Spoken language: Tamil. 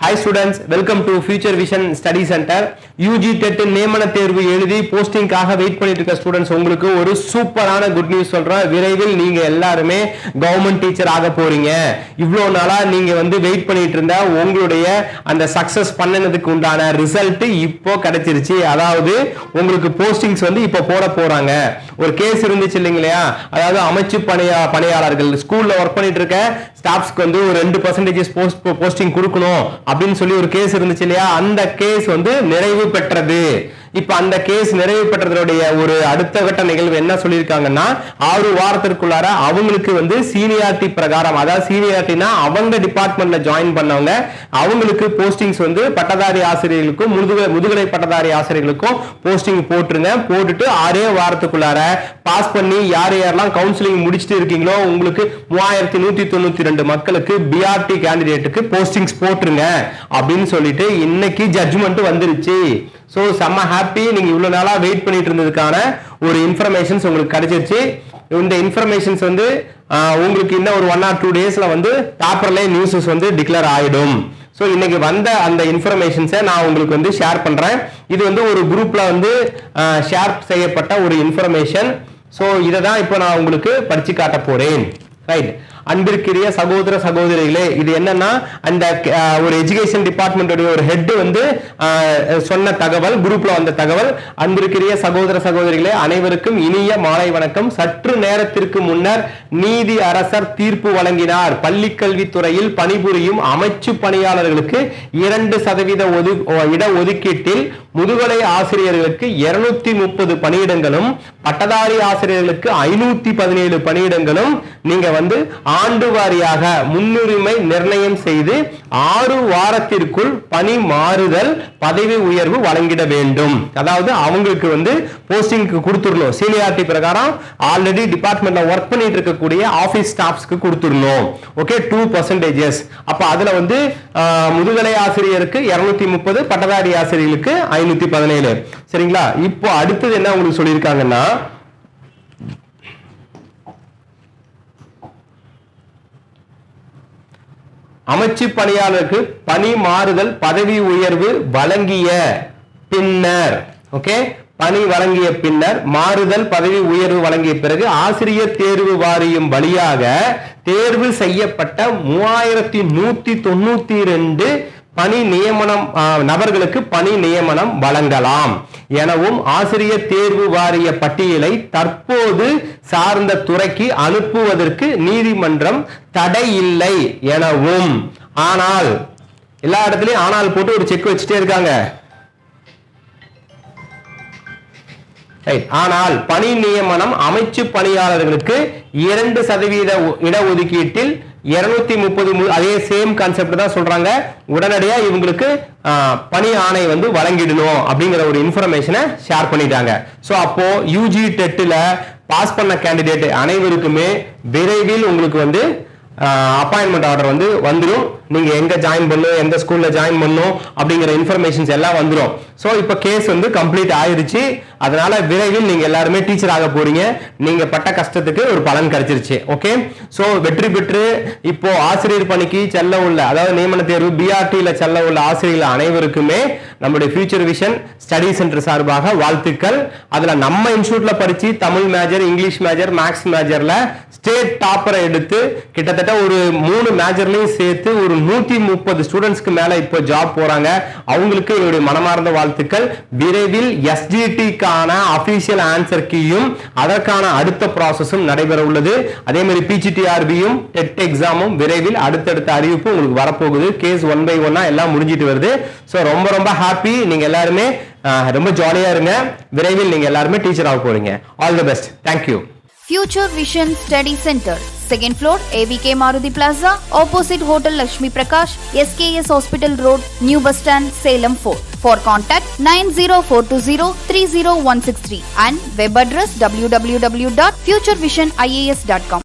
Hi students welcome to future vision study centre UG TET நியமன தேர்வு எழுதி போஸ்டிங்காக வெயிட் பண்ணிட்டு இருக்க ஸ்டூடெண்ட்ஸ் உங்களுக்கு ஒரு சூப்பரான குட் நியூஸ் சொல்றேன். விரைவில் நீங்க எல்லாருமே கவர்மெண்ட் டீச்சர் ஆக போறீங்க. இவ்வளோ நாளா நீங்க வந்து வெயிட் பண்ணிட்டு இருந்த உங்களுடைய அந்த சக்சஸ் பண்ணினதுக்கு உண்டான ரிசல்ட் இப்போ கிடைச்சிருச்சு. அதாவது உங்களுக்கு போஸ்டிங்ஸ் வந்து இப்போ போட போறாங்க. ஒரு கேஸ் இருந்துச்சு இல்லைங்களா? அதாவது அமைச்சு பணியா பணியாளர்கள் ஸ்கூல்ல ஒர்க் பண்ணிட்டு இருக்க ஸ்டாஃப்ஸ்க்கு வந்து ஒரு ரெண்டு பர்சன்டேஜ் போஸ்ட் போஸ்டிங் கொடுக்கணும். அப்படின்னு சொல்லி ஒரு கேஸ் இருந்துச்சு இல்லையா? அந்த கேஸ் வந்து நிறைவு பெற்றது. இப்ப அந்த கேஸ் நிறைவு பெற்றதனுடைய ஒரு அடுத்த கட்ட நிகழ்வு என்ன சொல்லியிருக்காங்கன்னா ஆறு வாரத்திற்குள்ளார அவங்களுக்கு வந்து சீனியாரிட்டி பிரகாரம் அதாவது சீனியாரிட்டினா அவங்க டிபார்ட்மெண்ட்ல ஜாயின் பண்ணவங்க அவங்களுக்கு போஸ்டிங்ஸ் வந்து பட்டதாரி ஆசிரியர்களுக்கும் முதுகலை முதுகலை பட்டதாரி ஆசிரியர்களுக்கும் போஸ்டிங் போட்டுருங்க. போட்டுட்டு ஆறே வாரத்துக்குள்ளார பாஸ் பண்ணி யார் யாரெல்லாம் கவுன்சிலிங் முடிச்சுட்டு இருக்கீங்களோ உங்களுக்கு மூவாயிரத்தி நூத்தி தொண்ணூத்தி ரெண்டு மக்களுக்கு பிஆர்டி கேண்டிடேட்டுக்கு போஸ்டிங்ஸ் போட்டுருங்க அப்படின்னு சொல்லிட்டு இன்னைக்கு ஜட்ஜ்மெண்ட் வந்துருச்சு. ஸோ செம்ம ஹாப்பி நீங்கள் இவ்வளோ நாளாக வெயிட் பண்ணிட்டு இருந்ததுக்கான ஒரு இன்ஃபர்மேஷன்ஸ் உங்களுக்கு கிடைச்சிருச்சு. இந்த இன்ஃபர்மேஷன்ஸ் வந்து உங்களுக்கு இன்னும் ஒரு ஒன் ஆர் டூ டேஸில் வந்து பேப்பர்லேயே நியூஸஸ் வந்து டிக்ளேர் ஆகிடும் ஸோ இன்னைக்கு வந்த அந்த இன்ஃபர்மேஷன்ஸை நான் உங்களுக்கு வந்து ஷேர் பண்ணுறேன் இது வந்து ஒரு குரூப்பில் வந்து ஷேர் செய்யப்பட்ட ஒரு இன்ஃபர்மேஷன் ஸோ இதை தான் இப்போ நான் உங்களுக்கு படித்து காட்ட போகிறேன் ரைட் அன்பிற்குரிய சகோதர சகோதரிகளே இது என்னன்னா அந்த ஒரு எஜுகேஷன் டிபார்ட்மெண்ட்டுடைய ஒரு ஹெட் வந்து சொன்ன தகவல் குரூப்ல வந்த தகவல். அன்பிற்குரிய சகோதர சகோதரிகளே அனைவருக்கும் இனிய மாலை வணக்கம். சற்று நேரத்திற்கு முன்னர் நீதி அரசர் தீர்ப்பு வழங்கினார். பள்ளிக்கல்வித்துறையில் பணிபுரியும் அமைச்சு பணியாளர்களுக்கு இரண்டு சதவீத ஒது இட ஒதுக்கீட்டில் முதுகலை ஆசிரியர்களுக்கு இருநூத்தி முப்பது பணியிடங்களும் பட்டதாரி ஆசிரியர்களுக்கு ஐநூத்தி பதினேழு பணியிடங்களும் நீங்க வந்து ஆண்டு வாரியாக முன்னுரிமை நிர்ணயம் செய்து ஆறு வாரத்திற்குள் பணி மாறுதல் பதவி உயர்வு வழங்கிட வேண்டும். அதாவது அவங்களுக்கு வந்து போஸ்டிங் கொடுத்துடணும். சீனியாரிட்டி பிரகாரம் ஆல்ரெடி டிபார்ட்மெண்ட்ல ஒர்க் பண்ணிட்டு இருக்கக்கூடிய ஆபீஸ் ஸ்டாஃப்ஸ்க்கு கொடுத்துடணும். ஓகே டூ பர்சன்டேஜஸ் அப்ப அதுல வந்து முதுகலை ஆசிரியருக்கு இருநூத்தி முப்பது பட்டதாரி ஆசிரியர்களுக்கு ஐநூத்தி பதினேழு. சரிங்களா? இப்போ அடுத்தது என்ன உங்களுக்கு சொல்லியிருக்காங்கன்னா அமைச்சு பணியாளருக்கு பணி மாறுதல் பதவி உயர்வு வழங்கிய பின்னர் ஓகே பணி வழங்கிய பின்னர் மாறுதல் பதவி உயர்வு வழங்கிய பிறகு ஆசிரியர் தேர்வு வாரியம் வழியாக தேர்வு செய்யப்பட்ட மூவாயிரத்தி நூத்தி தொண்ணூத்தி ரெண்டு பணி நியமனம் நபர்களுக்கு பணி நியமனம் வழங்கலாம். எனவும் ஆசிரியர் தேர்வு வாரிய பட்டியலை தற்போது சார்ந்த துறைக்கு அனுப்புவதற்கு நீதிமன்றம் தடை இல்லை எனவும். ஆனால் எல்லா இடத்துலயும் ஆனால் போட்டு ஒரு செக் வச்சுட்டே இருக்காங்க. ஆனால் பணி நியமனம் அமைச்சு பணியாளர்களுக்கு இரண்டு சதவீத இடஒதுக்கீட்டில் இருநூத்தி முப்பது அதே சேம் கான்செப்ட் தான் சொல்றாங்க. உடனடியா இவங்களுக்கு பணி ஆணை வந்து வழங்கிடணும் அப்படிங்கிற ஒரு இன்ஃபர்மேஷனை ஷேர் பண்ணிட்டாங்க. ஸோ அப்போ யூஜி டெட்டில் பாஸ் பண்ண கேண்டிடேட் அனைவருக்குமே விரைவில் உங்களுக்கு வந்து அப்பாயின்மெண்ட் ஆர்டர் வந்து வந்துடும் நீங்க எங்க ஜாயின் பண்ணும் எந்த ஸ்கூல்ல ஜாயின் பண்ணணும் அப்படிங்கிற இன்ஃபர்மேஷன்ஸ் எல்லாம் வந்துடும் ஸோ இப்போ கேஸ் வந்து கம்ப்ளீட் ஆயிருச்சு. அதனால விரைவில் நீங்க எல்லாருமே டீச்சர் ஆக போறீங்க. நீங்க பட்ட கஷ்டத்துக்கு ஒரு பலன் கிடைச்சிருச்சு. ஓகே ஸோ வெற்றி பெற்று இப்போ ஆசிரியர் பணிக்கு செல்ல உள்ள அதாவது நியமன தேர்வு பிஆர்டியில் செல்ல உள்ள ஆசிரியர்கள் அனைவருக்குமே நம்முடைய ஃபியூச்சர் விஷன் ஸ்டடி சென்டர் சார்பாக வாழ்த்துக்கள். அதில் நம்ம இன்ஸ்டியூட்ல படிச்சு Tamil major English major maths மேஜர்ல state டாப்பரை எடுத்து கிட்டத்தட்ட ஒரு மூணு மேஜர்லையும் சேர்த்து ஒரு நூத்தி முப்பது ஸ்டூடெண்ட்ஸ்க்கு மேலே இப்போ ஜாப் போறாங்க. அவங்களுக்கு என்னுடைய மனமார்ந்த வாழ்த்துக்கள். விரைவில் எஸ்டிடிக்கான அஃபீஷியல் ஆன்சர் கீயும் அதற்கான அடுத்த ப்ராசஸும் நடைபெற உள்ளது. அதே மாதிரி பிஜிடிஆர்பியும் டெட் எக்ஸாமும் விரைவில் அடுத்தடுத்த அறிவிப்பு உங்களுக்கு வரப்போகுது. கேஸ் ஒன் பை ஒன்னா எல்லாம் முடிஞ்சிட்டு வருது. ஸோ ரொம்ப ரொம்ப ஹாப்பி நீங்கள் எல்லாருமே ரொம்ப ஜாலியாக இருங்க விரைவில் நீங்கள் எல்லாருமே டீச்சர் ஆக போகிறீங்க all the best thank you future vision study centre second floor AVK Maruti plaza opposite hotel Lakshmi Prakash SKS hospital road new bus stand Salem for for contact nine zero four two zero three zero one six three and web address W W W dot future vision IAS dot com